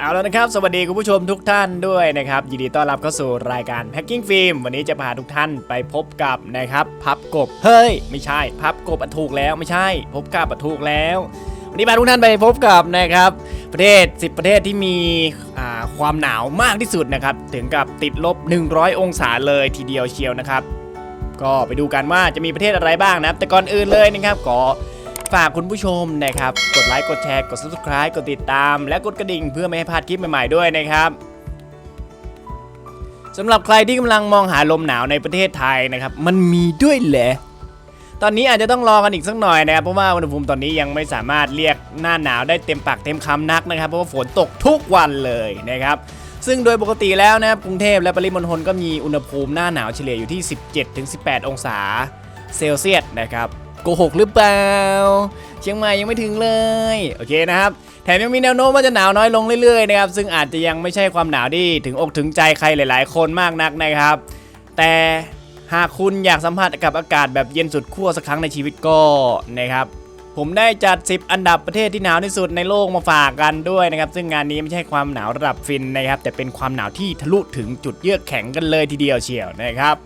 เอาแล้วนะครับ สวัสดีคุณผู้ชมทุกท่านด้วยนะครับ ยินดีต้อนรับเข้าสู่รายการ Packing Film วันนี้จะพาทุกท่านไปพบกับนะครับ พับกบ เฮ้ย ไม่ใช่ พับกบอะถูกแล้วไม่ใช่ พบกับอะถูกแล้ว วันนี้พาทุกท่านไปพบกับนะครับ ประเทศ 10 ประเทศที่มีความหนาวมากที่สุดนะครับ ถึงกับติดลบ 100 องศาเลยทีเดียวเชียวนะครับ ก็ไปดูกันว่าจะมีประเทศอะไรบ้างนะครับ แต่ก่อนอื่นเลยนะครับขอ ฝากคุณผู้ชมนะครับ กดไลค์กดแชร์กด subscribe กดติดตาม และกดกระดิ่งเพื่อไม่ให้พลาดคลิปใหม่ๆด้วยนะครับสำหรับใครที่กำลังมองหาลมหนาวในประเทศไทยนะครับ มันมีด้วยเหรอตอนนี้อาจจะต้องรอกันอีกสักหน่อยนะครับ เพราะว่าอุณหภูมิตอนนี้ยังไม่สามารถเรียกหน้าหนาวได้เต็มปากเต็มคำนักนะครับ เพราะว่าฝนตกทุกวันเลยนะครับ ซึ่งโดยปกติแล้วนะครับกรุงเทพและปริมณฑลก็มีอุณหภูมิหน้าหนาวเฉลี่ยอยู่ที่ 17-18 องศาเซลเซียสนะครับ โกหกหรือเปล่า เชียงใหม่ยังไม่ถึงเลย โอเคนะครับแถมยังมีแนวโน้มว่าจะหนาวน้อยลงเรื่อยๆนะครับซึ่งอาจจะยังไม่ใช่ความหนาวที่ถึงอกถึงใจใครหลาย ๆ คนมากนักนะครับ แต่หากคุณอยากสัมผัสกับอากาศแบบเย็นสุดขั้วสักครั้งในชีวิตก็นะครับผมได้จัด 10 อันดับประเทศที่หนาวที่สุดในโลกมาฝากกันด้วยนะครับซึ่งงานนี้ไม่ใช่ความหนาวระดับฟินนะครับแต่เป็นความหนาวที่ทะลุถึงจุดเยือกแข็งกันเลยทีเดียวเชียวนะครับ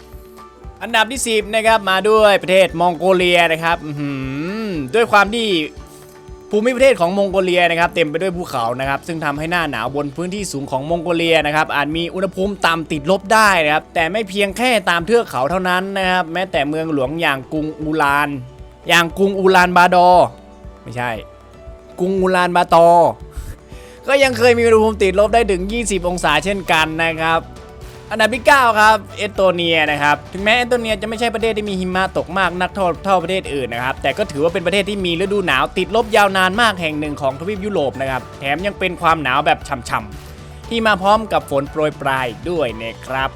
อันดับที่ 10 นะครับมาด้วยประเทศมองโกเลียนะครับด้วยความที่ภูมิประเทศของมองโกเลียนะครับเต็มไปด้วยภูเขานะครับซึ่งทำให้หน้าหนาวบนพื้นที่สูงของมองโกเลียนะครับอาจมีอุณหภูมิต่ำติดลบได้นะครับแต่ไม่เพียงแค่ตามเทือกเขาเท่านั้นนะครับแม้แต่เมืองหลวงอย่างกรุงอูลาน อย่างกรุงอูลานบาดอ ไม่ใช่ กรุงอูลานบาตอ ก็ยังเคยมีอุณหภูมิติดลบได้ถึง 20 องศาเช่นกันนะครับ อันดับที่ 9 ครับ เอสโตเนียนะครับ ถึงแม้เอสโตเนียจะไม่ใช่ประเทศที่มีหิมะตกมากนักเท่าเท่าประเทศอื่นนะครับ แต่ก็ถือว่าเป็นประเทศที่มีฤดูหนาวติดลบยาวนานมากแห่งหนึ่งของทวีปยุโรปนะครับ แถมยังเป็นความหนาวแบบช่ำๆ ที่มาพร้อมกับฝนโปรยปลายด้วยนะครับ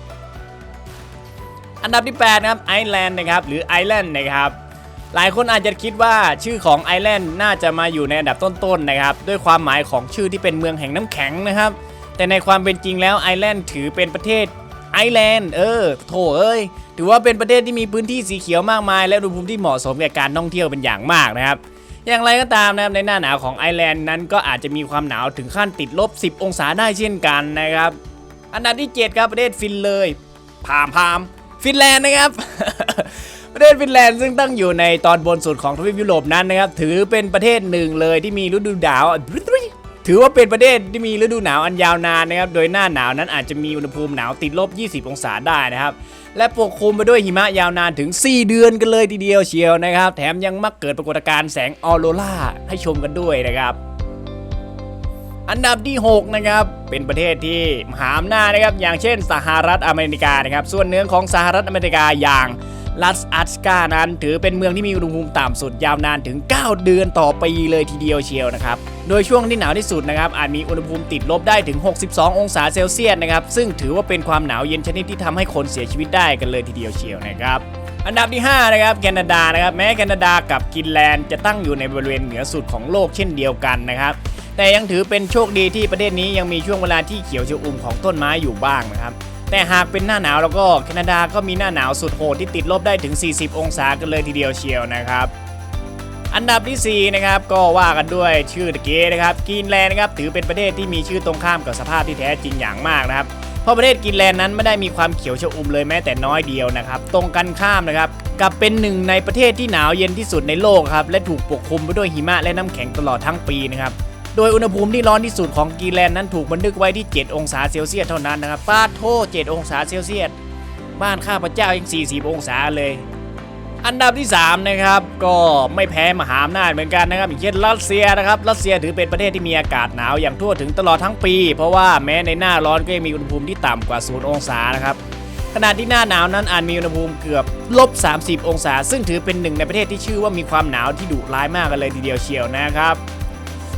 อันดับที่8นะครับไอร์แลนด์นะครับ หรือไอร์แลนด์นะครับหลายคนอาจจะคิดว่าชื่อของไอร์แลนด์น่าจะมาอยู่ในอันดับต้นๆนะครับ ด้วยความหมายของชื่อที่เป็นเมืองแห่งน้ำแข็งนะครับ แต่ในความเป็นจริงแล้วไอร์แลนด์ถือเป็นประเทศไอร์แลนด์เออโถเอ้ยถือว่าเป็นประเทศที่มีพื้นที่สีเขียวมากมาย และอุณหภูมิที่เหมาะสมแก่การท่องเที่ยวเป็นอย่างมากนะครับ อย่างไรก็ตามนะครับในหน้าหนาวของไอร์แลนด์นั้นก็อาจจะมีความหนาวถึงขั้นติดลบ 10 องศาได้เช่นกันนะครับอันดับที่ 7 ครับประเทศฟินเลยพามพามฟินแลนด์นะครับ ประเทศฟินแลนด์ซึ่งตั้งอยู่ในตอนบนสุดของทวีปยุโรปนั้นนะครับ ถือเป็นประเทศหนึ่งเลยที่มีฤดูหนาว ถือว่าเป็นประเทศที่มีฤดูหนาวอันยาวนานนะครับ โดยหน้าหนาวนั้นอาจจะมีอุณหภูมิหนาวติดลบ 20 องศาได้นะครับ และปกคลุมไปด้วยหิมะยาวนานถึง 4 เดือนกันเลยทีเดียวเชียวนะครับ แถมยังมักเกิดปรากฏการณ์แสงออโรราให้ชมกันด้วยนะครับอันดับที่ 6 นะครับ เป็นประเทศที่มหาอำนาจนะครับ อย่างเช่นสหรัฐอเมริกานะครับ ส่วนเนื้อของสหรัฐอเมริกาอย่างลัสอัสกานั้น ถือเป็นเมืองที่มีอุณหภูมิต่ำสุดยาวนานถึง 9 เดือนต่อปีเลยทีเดียวเชียวนะครับ โดยช่วงที่หนาวที่สุดนะครับอาจมีอุณหภูมิติดลบได้ถึง 62 องศาเซลเซียสนะครับซึ่งถือว่าเป็นความหนาวเย็นชนิดที่ทำให้คนเสียชีวิตได้กันเลยทีเดียวเชียวนะครับอันดับที่ 5 นะครับแคนาดานะครับแม้แคนาดากับกรีนแลนด์จะตั้งอยู่ในบริเวณเหนือสุดของโลกเช่นเดียวกันนะครับแต่ยังถือเป็นโชคดีที่ประเทศนี้ยังมีช่วงเวลาที่เขียวชอุ่มของต้นไม้อยู่บ้างนะครับแต่หากเป็นหน้าหนาวแล้วก็แคนาดาก็มีหน้าหนาวสุดโหดที่ติดลบได้ถึง 40 องศากันเลยทีเดียวเชียวนะครับ อันดับที่ 4 นะครับ ก็ว่ากันด้วยชื่อตะเกียนะครับกรีนแลนด์นะครับถือเป็นประเทศที่มีชื่อตรงข้ามกับสภาพที่แท้จริงอย่างมากนะครับ เพราะประเทศกรีนแลนด์นั้นไม่ได้มีความเขียวชอุ่มเลยแม้แต่น้อยเดียวนะครับ ตรงกันข้ามนะครับกับเป็นหนึ่งในประเทศที่หนาวเย็นที่สุดในโลกครับและถูกปกคลุมไปด้วยหิมะและน้ำแข็งตลอดทั้งปีนะครับโดยอุณหภูมิที่ร้อนที่สุดของกรีนแลนด์นั้นถูกบันทึกไว้ที่ 7 องศาเซลเซียสเท่านั้นนะครับปาโท7องศาเซลเซียส บ้านข้าพเจ้ายัง 40 องศาเลย อันดับที่ 3 นะครับ ก็ไม่แพ้มหาอำนาจเหมือนกันนะครับอย่างเช่นรัสเซียนะครับรัสเซียถือเป็นประเทศที่มีอากาศหนาวอย่างทั่วถึงตลอดทั้งปี เพราะว่าแม้ในหน้าร้อนก็ยังมีอุณหภูมิที่ต่ำกว่า0องศานะครับขณะที่หน้าหนาวนั้นอาจมีอุณหภูมิเกือบลบ 30 องศา ซึ่งถือเป็นหนึ่งในประเทศที่ชื่อว่ามีความหนาวที่ดุร้ายมากกันเลยทีเดียวเชียวนะครับ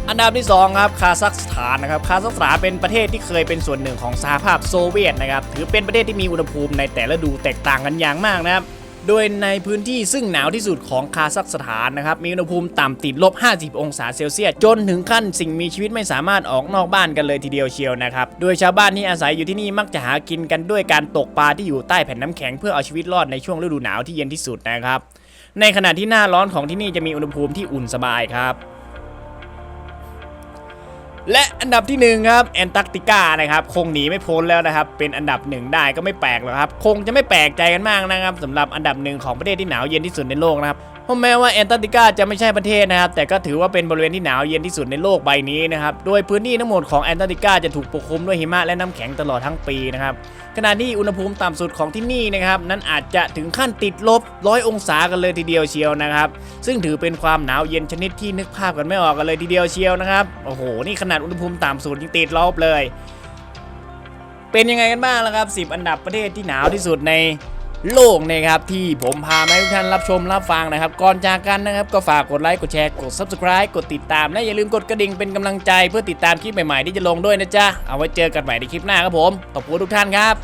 อันดับที่2ครับคาซัคสถานนะครับคาซัคสถานเป็นประเทศที่เคยเป็นส่วนหนึ่งของสหภาพโซเวียตนะครับถือเป็นประเทศที่มีอุณหภูมิในแต่ละฤดูแตกต่างกันอย่างมากนะครับ โดยในพื้นที่ซึ่งหนาวที่สุดของคาซัคสถานนะครับมีอุณหภูมิต่ำติดลบ 50 องศาเซลเซียสจนถึงขั้นสิ่งมีชีวิตไม่สามารถออกนอกบ้านกันเลยทีเดียวเชียวนะครับโดยชาวบ้านที่อาศัยอยู่ที่นี่มักจะหากินกันด้วยการตกปลาที่อยู่ใต้แผ่นน้ำแข็งเพื่อเอาชีวิตรอดในช่วงฤดูหนาวที่เย็นที่สุดนะครับในขณะที่หน้าร้อนของที่นี่จะมีอุณหภูมิที่อุ่นสบายครับ และอันดับที่หนึ่งครับแอนตาร์กติกานะครับคงหนีไม่พ้นแล้วนะครับ เป็นอันดับหนึ่งได้ก็ไม่แปลกหรอกครับ คงจะไม่แปลกใจกันมากนะครับสำหรับอันดับหนึ่งของประเทศที่หนาวเย็นที่สุดในโลกนะครับเพราะแม้ว่าแอนตาร์กติกาจะไม่ใช่ประเทศนะครับ แต่ก็ถือว่าเป็นบริเวณที่หนาวเย็นที่สุดในโลกใบนี้นะครับโดยพื้นที่ทั้งหมดของแอนตาร์กติกาจะถูกปกคลุมด้วยหิมะและน้ำแข็งตลอดทั้งปีนะครับขณะที่อุณหภูมิต่ำสุดของที่นี่นะครับนั้นอาจจะถึงขั้นติดลบร้อยองศากันเลยทีเดียวเชียวนะครับซึ่งถือเป็นความหนาวเย็นชนิดที่นึกภาพกันไม่ออกกันเลยทีเดียวเชียวนะครับโอ้โหนี่ขนาดอุณหภูมิต่ำสุดยังติดลบเลย เป็นยังไงกันบ้างล่ะครับ 10 อันดับประเทศที่หนาวที่สุดในโลกนะครับที่ผมพามาให้ทุกท่านรับชมรับฟังนะครับ ก่อนจากกันนะครับ ก็ฝากกดไลค์กดแชร์กด subscribe กดติดตาม และอย่าลืมกดกระดิ่งเป็นกำลังใจเพื่อติดตามคลิปใหม่ๆที่จะลงด้วยนะจ๊ะเอาไว้เจอกันใหม่ในคลิปหน้าครับผมขอบคุณทุกท่านครับ